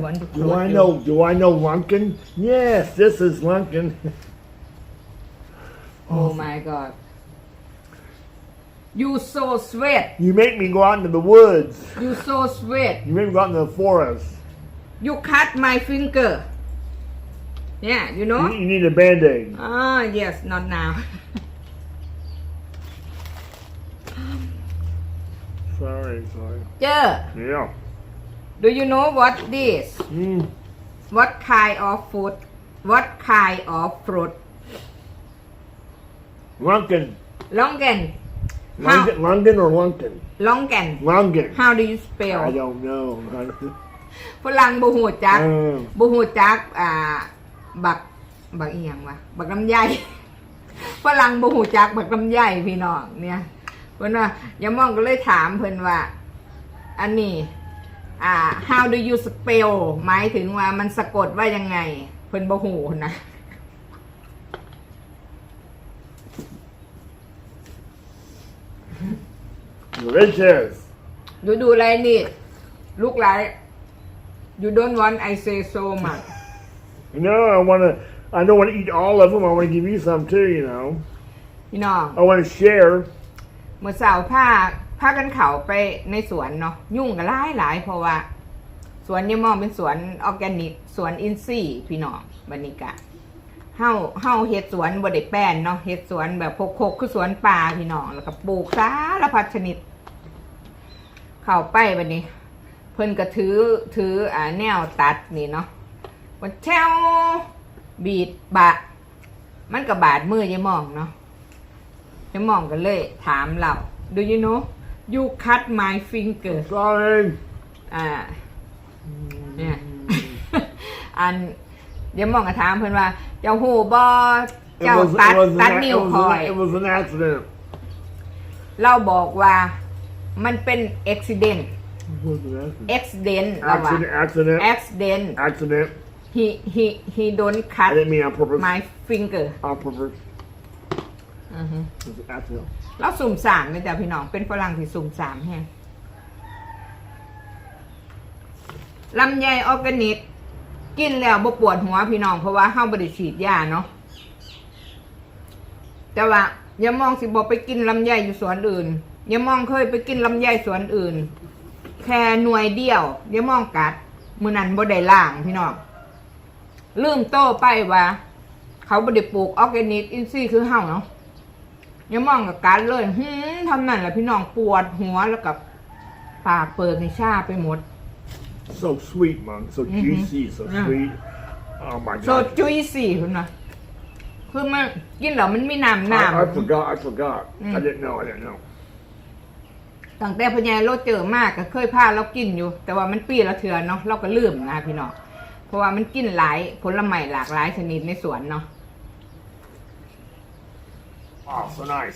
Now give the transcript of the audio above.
wonderful. Do I know? Do I know Lunkin? Yes, this is Lunkin. oh, oh my God. You so sweet. You make me go out into the woods. You so sweet. You make me go out into the forest. You cut my finger. Yeah, you know? You, you need a band-aid. Ah, yes, not now. sorry, sorry. Yeah. Yeah. Do you know what this Mm. what kind of food what kind of fruit Lunkin. longan how Lunkin, Lunkin or Lunkin? longan Lunkin. how do you spell I don't know. ฝรั่งบูหูจักเออ บูหูจักอ่าบักบักอีหยังวะบักลำไย ฝรั่งบูหูจักบักลำไยพี่น้องเนี่ยเพิ่นว่ายามองก็เลยถามเพิ่นว่า อันนี้ อ่า how do you spell หมายถึงว่ามันสะกดว่ายังไง เพิ่นบ่หูนะ Delicious. ดูดูอะไรนี่ ลูกหลาย you don't want I say so much No, I want to. I don't want to eat all of them. I want to give you some too. You know. พี่น้อง I want to share. เมื่อสาวผ้า ผ้ากันเขาไปในสวนเนาะยุ่งกันหลายหลายเพราะว่า สวนยมองเป็นสวนออร์แกนิก สวนอินทรีย์พี่น้องบันนี้กะเฮาเฮาเฮ็ดสวนบ่ได้แป้นเนาะเฮ็ดสวนแบบพกๆคือสวนป่าพี่น้องแล้วก็ปลูกสารพัดชนิด เข้าไปบัดนี้ เพิ่นก็ถือถืออ่าแนวตัดนี่เนาะมันแถวบีดบะ มันก็บาดมือยายมองเนาะจะมองกันเลย ถามเรา do you know you cut my finger Sorry. อ่าเนี่ยอันเดี๋ยวมองกันถามเพื่อนว่า เจ้าหูบอ It เจ้า was, ตัด it was, ตัด an, นิ้ it ว was คอย an, it was an accident. เราบอกว่ามันเป็น accident It was an accident. accident เราว่า Accident. Accident. accident Accident. he he he don't I cut didn't mean on purpose. my finger On purpose. อือฮึ It was an accident. เราสุ่มสามเลยจ้ะพี่น้อง เป็นฝรั่งที่สุ่มสามแฮงลำไยออร์แกนิก กินแล้วบ่ปวดหัวพี่น้อง เพราะว่าเฮาบ่ได้ฉีดยาเนาะ แต่ว่าอย่ามองสิบอกไปกินลำไยอยู่สวนอื่น อย่ามองเคยไปกินลำไยสวนอื่น แค่หน่วยเดียว อย่ามองกัด มือนั้นบ่ได้ล่างพี่น้องลืมโต้ไปว่า เขาบ่ได้ปลูกออร์แกนิกอินทรีย์คือเฮาเนาะ อย่ามองกับการเลยหืมทำนั่นแหละพี่น้องปวดหัวแล้วกับปากเปิดในชาไปหมด So sweet, man. So Mhm. juicy. So Yeah. sweet. Oh my โซ god. จุยสี่คุณนะคือมันกินแล้วมันมีน้ำน้ I, I forgot. I forgot. Mm. I didn't know. I didn't know. ำตั้งแต่พญายโรเจอมากก็เคยพาเรากินอยู่ แต่ว่ามันปีละเถื่อเนาะเราก็ลืมนะพี่น้องเพราะว่ามันกินหลายผลไม้หลากหลายชนิดในสวนเนาะ Oh, so nice.